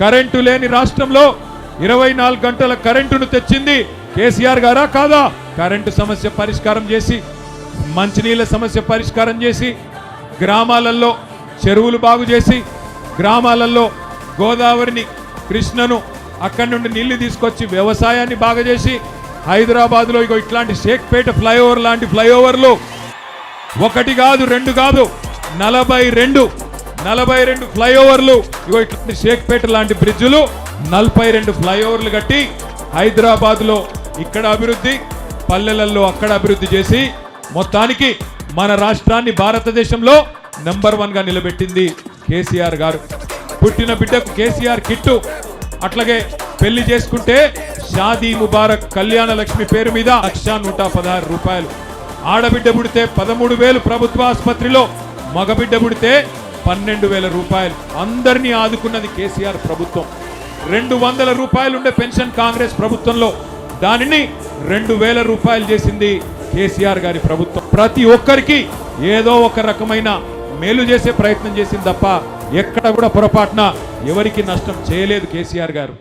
Current లేని రాష్ట్రంలో ఇరవై నాలుగు గంటల కరెంటును తెచ్చింది కేసీఆర్ గారా కాదా? కరెంటు సమస్య పరిష్కారం చేసి మంచినీళ్ళ సమస్య పరిష్కారం చేసి గ్రామాలలో చెరువులు బాగు చేసి గ్రామాలలో గోదావరిని కృష్ణను అక్కడి నుండి నీళ్ళు తీసుకొచ్చి వ్యవసాయాన్ని బాగా చేసి హైదరాబాద్లో ఇగో ఇట్లాంటి షేక్పేట ఫ్లైఓవర్ లాంటి ఫ్లైఓవర్లు ఒకటి కాదు రెండు కాదు నలభై రెండు నలభై రెండు ఫ్లైఓవర్లు. ఇగో ఇట్లాంటి షేక్పేట లాంటి బ్రిడ్జులు. నలభై రెండు ఫ్లైఓవర్లు కట్టి హైదరాబాద్లో ఇక్కడ అభివృద్ధి పల్లెలలో అక్కడ అభివృద్ధి చేసి మొత్తానికి మన రాష్ట్రాన్ని భారతదేశంలో నెంబర్ వన్గా నిలబెట్టింది కేసీఆర్ గారు. పుట్టిన బిడ్డకు కేసీఆర్ కిట్టు. అట్లాగే పెళ్ళి చేసుకుంటే షాదీ ముబారక్ కళ్యాణ లక్ష్మి పేరు మీద లక్ష నూట పదహారు రూపాయలు. ఆడబిడ్డ పుడితే పదమూడు వేలు ప్రభుత్వ ఆసుపత్రిలో మగబిడ్డ పుడితే పన్నెండు వేల రూపాయలు. అందరినీ ఆదుకున్నది కేసీఆర్ ప్రభుత్వం. రెండు వందల రూపాయలు ఉండే పెన్షన్ కాంగ్రెస్ ప్రభుత్వంలో. దానిని రెండు వేల రూపాయలు చేసింది కేసీఆర్ గారి ప్రభుత్వం. ప్రతి ఒక్కరికి ఏదో ఒక రకమైన మేలు చేసే ప్రయత్నం చేసింది తప్ప ఎక్కడ కూడా పొరపాటున ఎవరికి నష్టం చేయలేదు కేసీఆర్ గారు.